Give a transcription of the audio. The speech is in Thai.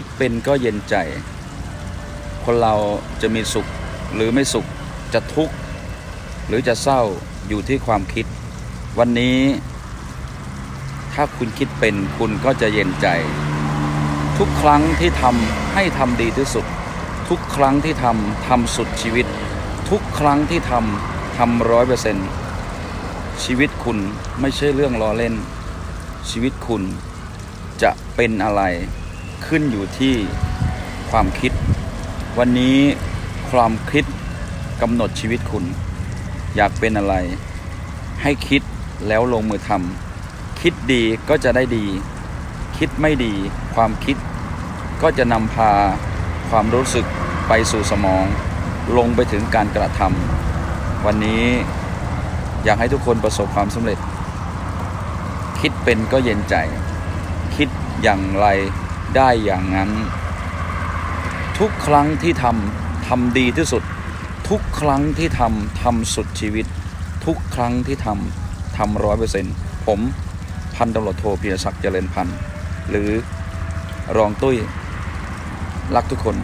คิดเป็นก็เย็นใจ คนเราจะมีสุขหรือไม่สุขจะทุกข์หรือจะเศร้าอยู่ที่ความคิด วันนี้ ถ้าคุณคิดเป็นคุณก็จะเย็นใจ ทุกครั้งที่ทำให้ทำดีที่สุด ทุกครั้งที่ทำทำสุดชีวิต ทุกครั้งที่ทำทำร้อยเปอร์เซ็นต์ชีวิตคุณไม่ใช่เรื่องล้อเล่น ชีวิตคุณจะเป็นอะไร ขึ้นอยู่ที่ความคิด วันนี้ความคิดกำหนดชีวิตคุณ อยากเป็นอะไร ให้คิดแล้วลงมือทำคิดดีก็จะได้ดี คิดไม่ดีความคิด ก็จะนำพาความรู้สึกไปสู่สมอง ลงไปถึงการกระทำวันนี้อยากให้ทุกคนประสบความสำเร็จ คิดเป็นก็เย็นใจ คิดอย่างไร ได้อย่างนั้น ทุกครั้งที่ทำทำดีที่สุด ทุกครั้งที่ทำทำสุดชีวิต ทุกครั้งที่ทำทำร้อยเปอร์เซ็นต์ผมพันตำรวจโทพีรศักดิ์เจริญพันธ์หรือรองตุ้ยรักทุกคน